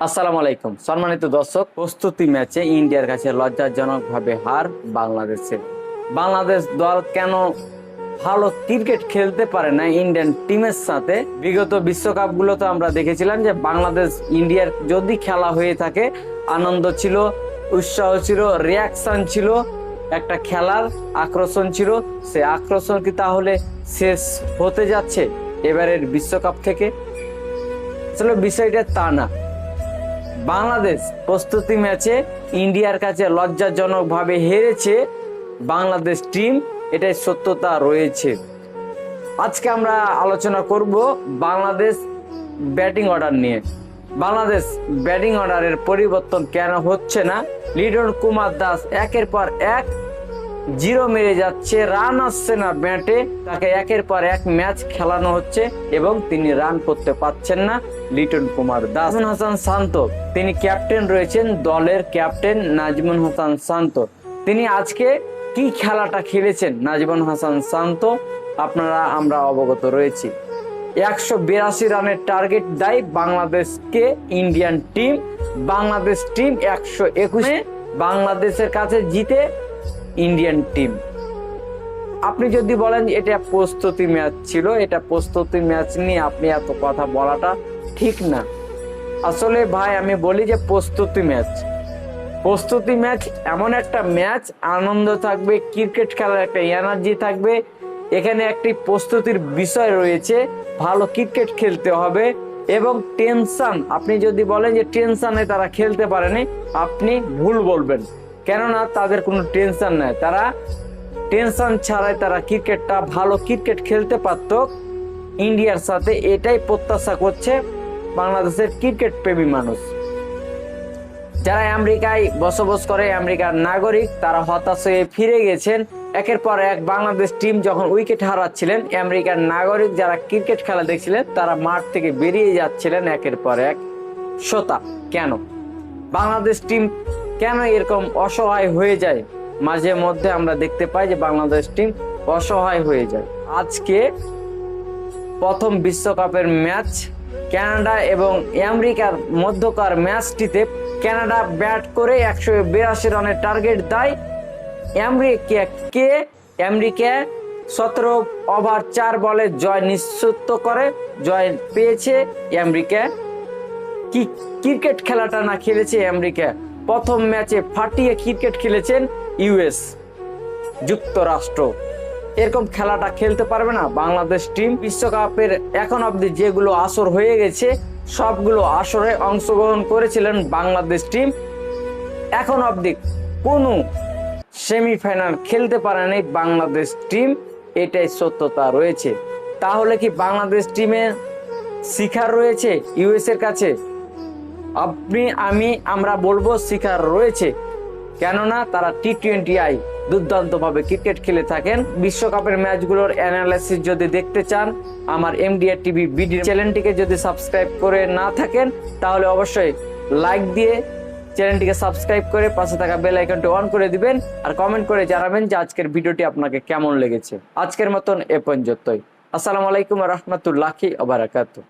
আসসালামু আলাইকুম। সম্মানিত দর্শক, প্রস্তুতি ম্যাচে ইন্ডিয়ার কাছে লজ্জাজনকভাবে হার বাংলাদেশের। বাংলাদেশ দল কেন ভালো ক্রিকেট খেলতে পারে না ইন্ডিয়ান টিমের সাথে? বিগত বিশ্বকাপগুলোতে আমরা দেখেছিলাম যে বাংলাদেশ ইন্ডিয়ার যদি খেলা হয়ে থাকে, আনন্দ ছিল, উৎসাহ ছিল রিয়াকশন ছিল, একটা খেলার আকর্ষণ ছিল। সে আকর্ষণ কি তাহলে শেষ হতে যাচ্ছে এবারের বিশ্বকাপ থেকে? আসলে বিষয়টা তা না। বাংলাদেশ প্রস্তুতি ম্যাচে ইন্ডিয়ার কাছে লজ্জাজনকভাবে হেরেছে বাংলাদেশ টিম, এটাই সত্যতা রয়েছে। আজকে আমরা আলোচনা করব বাংলাদেশ ব্যাটিং অর্ডার নিয়ে। বাংলাদেশ ব্যাটিং অর্ডারের পরিবর্তন কেন হচ্ছে না? লিডন কুমার দাস একের পর এক জিরো মেরে যাচ্ছে রান আসছে না ব্যাটে তাকে একের পর এক ম্যাচ খেলানো হচ্ছে এবং তিনি রান করতে পারছেন না লিটন কুমার দাস। হাসান শান্ত, তিনি ক্যাপ্টেন রয়েছেন দলের ক্যাপ্টেন নাজমুল হাসান শান্ত। তিনি আজকে কি খেলাটা খেলেছেন নাজমুল হাসান শান্ত? আপনারা, আমরা অবগত রয়েছি। একশো বিরাশি রানের টার্গেট দেয় বাংলাদেশকে ইন্ডিয়ান টিম বাংলাদেশ টিম একশো একুশে বাংলাদেশের কাছে জিতে ইন্ডিয়ান টিম আপনি যদি বলেন এটা প্রস্তুতি ম্যাচ ছিল, এটা প্রস্তুতি ম্যাচ নিয়ে আপনি এত কথা বলাটা ঠিক না। আসলে ভাই, আমি বলি যে প্রস্তুতি ম্যাচ। প্রস্তুতি ম্যাচ এমন একটা ম্যাচ, আনন্দ থাকবে, ক্রিকেট খেলার একটা এনার্জি থাকবে। এখানে একটি প্রস্তুতির বিষয় রয়েছে, ভালো ক্রিকেট খেলতে হবে এবং টেনশন আপনি যদি বলেন যে টেনশনে তারা খেলতে পারেনি, আপনি ভুল বলবেন। কেননা তাদের কোনো টেনশন নাই। তারা টেনশন ছাড়াই তারা ক্রিকেটটা ভালো ক্রিকেট খেলতে পারত। ইন্ডিয়ার সাথে এটাই প্রত্যাশা করছে বাংলাদেশের ক্রিকেট প্রেমী মানুষ। যারা আমেরিকায় বসবাস করে, আমেরিকার নাগরিক, তারা হতাশ হয়ে ফিরে গেছেন। একের পর এক বাংলাদেশ টিম যখন উইকেট হারাচ্ছিলেন, আমেরিকার নাগরিক যারা ক্রিকেট খেলা দেখছিলেন, তারা মাঠ থেকে বেরিয়ে যাচ্ছিলেন একের পর এক। শ্রোতা কেন? বাংলাদেশ টিম কেন এরকম অসহায় হয়ে যায়? মাঝে মধ্যে আমরা দেখতে পাই যে বাংলাদেশ টিম অসহায় হয়ে যায়। আজকে প্রথম বিশ্বকাপের ম্যাচ কানাডা এবং আমেরিকার মধ্যকার ম্যাচটিতে কানাডা ব্যাট করে একশো বিরাশি রানের টার্গেট দেয় আমেরিকাকে আমেরিকা সতেরো ওভার চার বলে জয় নিশ্চিত করে, জয় পেয়েছে আমেরিকা। কি ক্রিকেট খেলাটা না খেলেছে আমেরিকা। প্রথম ম্যাচে ফাটিয়ে ক্রিকেট খেলেছেন ইউএস যুক্তরাষ্ট্র। এরকম খেলাটা খেলতে পারবে না বাংলাদেশ টিম। বিশ্বকাপের এখন অবধি যেগুলো আসর হয়ে গেছে, সবগুলো আসরে অংশগ্রহণ করেছিলেন বাংলাদেশ টিম। এখন অবধি কোনো সেমিফাইনাল খেলতে পারেনি বাংলাদেশ টিম, এটাই সত্যতা রয়েছে। তাহলে কি বাংলাদেশ টিমের শিখার রয়েছে ইউএস এর কাছে? আপনি, আমি, আমরা বলব শিকার রয়েছে। কেননা তারা টি টোয়েন্টি আই দুর্দান্তভাবে ক্রিকেট খেলে থাকেন। বিশ্বকাপের ম্যাচগুলোর অ্যানালাইসিস যদি দেখতে চান, আমার এমডিআর টিভি বিডি চ্যানেলটিকে যদি সাবস্ক্রাইব করে না থাকেন, তাহলে অবশ্যই লাইক দিয়ে চ্যানেলটিকে সাবস্ক্রাইব করে পাশে থাকা বেল আইকনটি অন করে দিবেন আর কমেন্ট করে জানাবেন যে আজকের ভিডিওটি আপনাকে কেমন লেগেছে। আজকের মতন এ পর্যন্তই। আসসালামু আলাইকুম রহমতুল্লাহি আবরাকাতু